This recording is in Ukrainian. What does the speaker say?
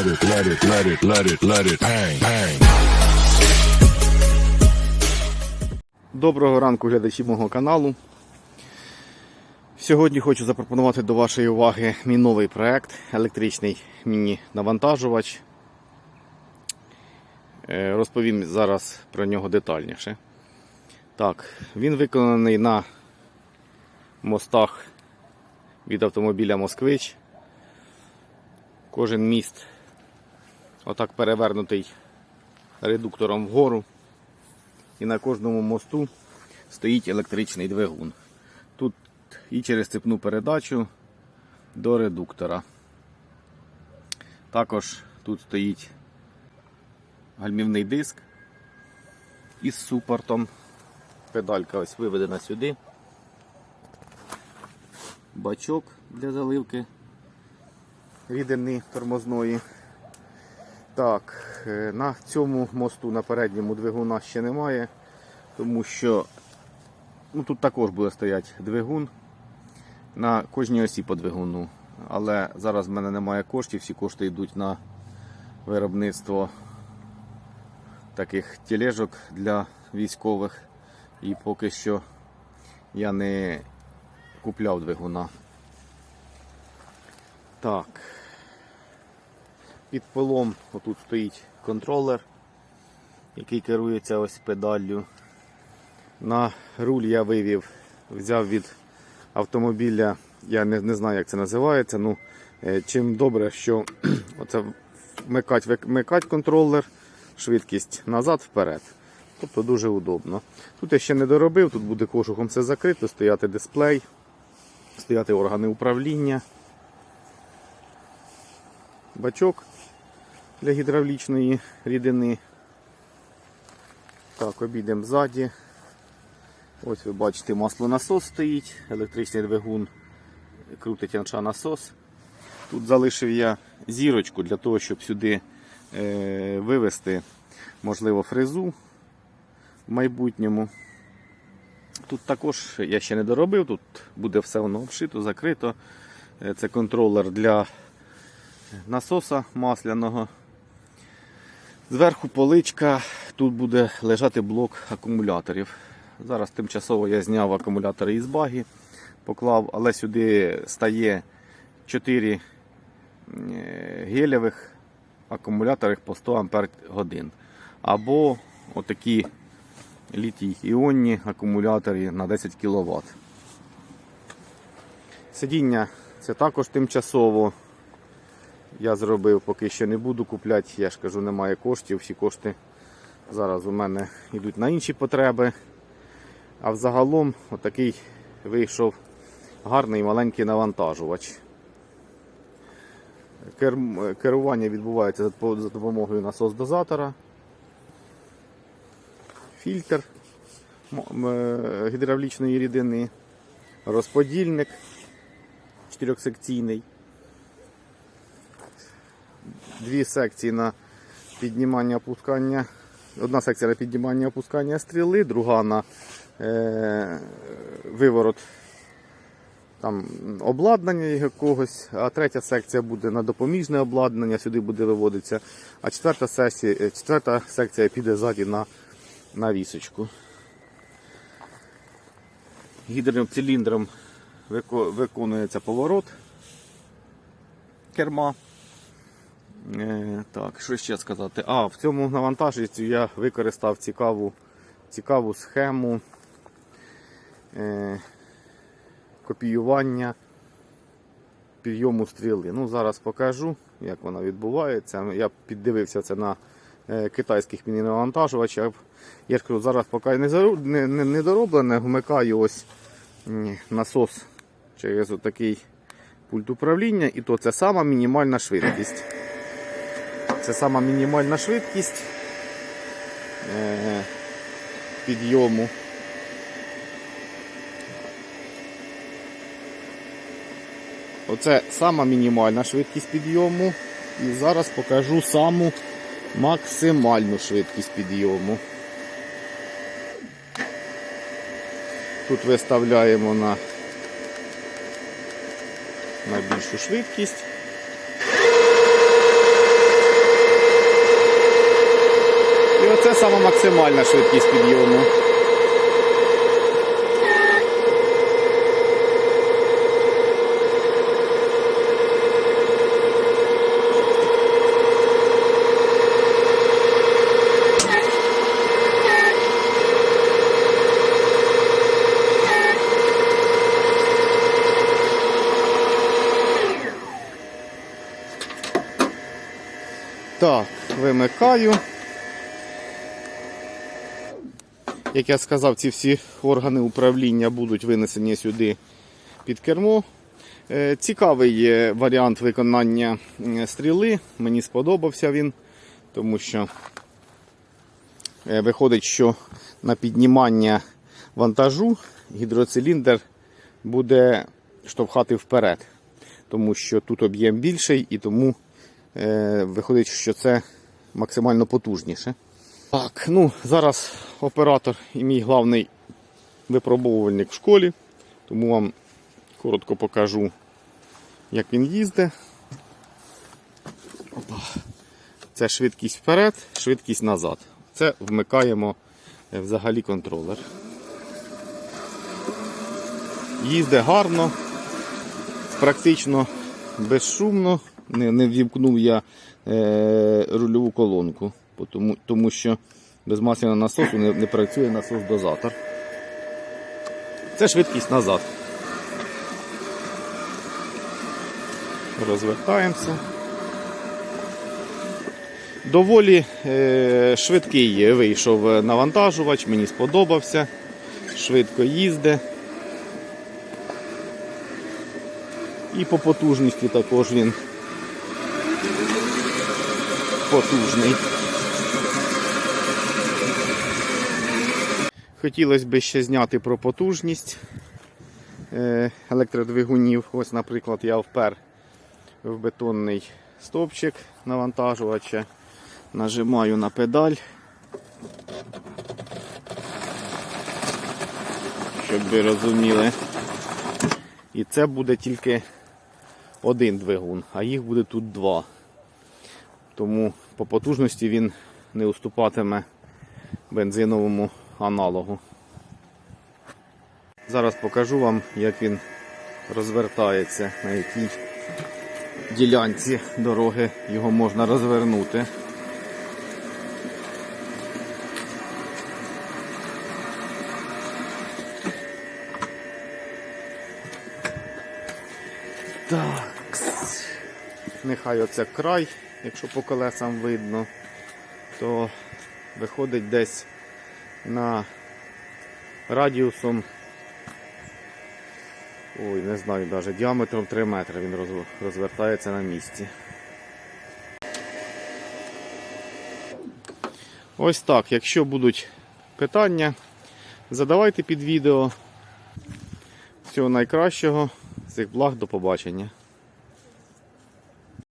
let it, let it, let it, let it, let it bang, bang. Доброго ранку, глядачі мого каналу. Сьогодні хочу запропонувати до вашої уваги мій новий проект електричний міні-навантажувач. Е, Розповім зараз про нього детальніше. Так, він виконаний на мостах від автомобіля Москвич. Кожен міст отак перевернутий редуктором вгору. І на кожному мосту стоїть електричний двигун. Тут і через цепну передачу до редуктора. Також тут стоїть гальмівний диск із супортом. Педалька ось виведена сюди. Бачок для заливки рідини тормозної. Так, е, на цьому мосту на передньому двигуна ще немає, тому що ну, тут також буде стояти двигун на кожній осі по двигуну. Але зараз в мене немає коштів, всі кошти йдуть на виробництво таких тележок для військових. І поки що я не купляв двигуна. Так. Під полом отут стоїть контролер, який керується ось педаллю. На руль я вивів, взяв від автомобіля, я не, не знаю, як це називається. Ну, е, чим добре, що оце вмикать, вмикать контролер, швидкість назад вперед. Тобто дуже удобно. Тут я ще не доробив, тут буде кожухом все закрито, стояти дисплей, стояти органи управління. Бачок для гідравлічної рідини. Так, обійдемо ззаді. Ось ви бачите, маслонасос стоїть, електричний двигун крутить анша насос. Тут залишив я зірочку для того, щоб сюди е, вивести, можливо, фрезу в майбутньому. Тут також я ще не доробив, тут буде все воно обшито, закрито. Е, Це контролер для насоса масляного. Зверху поличка, тут буде лежати блок акумуляторів. Зараз тимчасово я зняв акумулятори із баги, поклав, але сюди стає 4 гелєвих акумулятори по 100 Ампер годин. Або отакі літій іонні акумулятори на 10 кВт. Сидіння це також тимчасово я зробив, поки що не буду купляти, я ж кажу, немає коштів. Всі кошти зараз у мене йдуть на інші потреби. А взагалом отакий вийшов гарний маленький навантажувач. Керування відбувається за допомогою насос-дозатора. Фільтр м- гідравлічної рідини, розподільник чотирьохсекційний дві секції на піднімання опускання. Одна секція на піднімання опускання стріли, друга на е, виворот там, обладнання якогось, а третя секція буде на допоміжне обладнання, сюди буде виводитися, а четверта секція, е, четверта секція піде ззаді на, на вісочку. Гідрним циліндром виконується поворот керма. Е, так, що ще сказати? А, в цьому навантажівці я використав цікаву, цікаву схему е, копіювання підйому стріли. Ну, зараз покажу, як вона відбувається. Я піддивився це на е, китайських міні-навантажувачах. Я ж кажу, зараз поки не, не, не, не дороблене, вмикаю ось насос через такий пульт управління, і то це сама мінімальна швидкість. Це сама мінімальна швидкість е, підйому. Оце сама мінімальна швидкість підйому. І зараз покажу саму максимальну швидкість підйому. Тут виставляємо на, на більшу швидкість. Оце сама максимальна швидкість підйому. Так, вимикаю. Як я сказав, ці всі органи управління будуть винесені сюди під кермо. Е, Цікавий варіант виконання стріли. Мені сподобався він, тому що е, виходить, що на піднімання вантажу гідроциліндр буде штовхати вперед, тому що тут об'єм більший і тому е, виходить, що це максимально потужніше. Так, ну зараз оператор і мій головний випробовувальник в школі, тому вам коротко покажу, як він їздить. Це швидкість вперед, швидкість назад. Це вмикаємо е, взагалі контролер. Їздить гарно, практично безшумно. Не, не ввімкнув я е, рульову колонку, тому, тому що без масляного насосу не, не працює насос-дозатор. Це швидкість назад. Розвертаємося. Доволі е, швидкий вийшов навантажувач, мені сподобався. Швидко їздить. І по потужності також він потужний. Хотілося б ще зняти про потужність е, електродвигунів. Ось, наприклад, я впер в бетонний стовпчик навантажувача, нажимаю на педаль, щоб ви розуміли. І це буде тільки один двигун, а їх буде тут два. Тому по потужності він не уступатиме бензиновому аналогу. Зараз покажу вам, як він розвертається, на якій ділянці дороги його можна розвернути. Так. Нехай оце край, якщо по колесам видно, то виходить десь на радіусом. Ой, не знаю навіть, діаметром 3 метри він розвертається на місці. Ось так. Якщо будуть питання, задавайте під відео. Всього найкращого. Всіх благ, до побачення.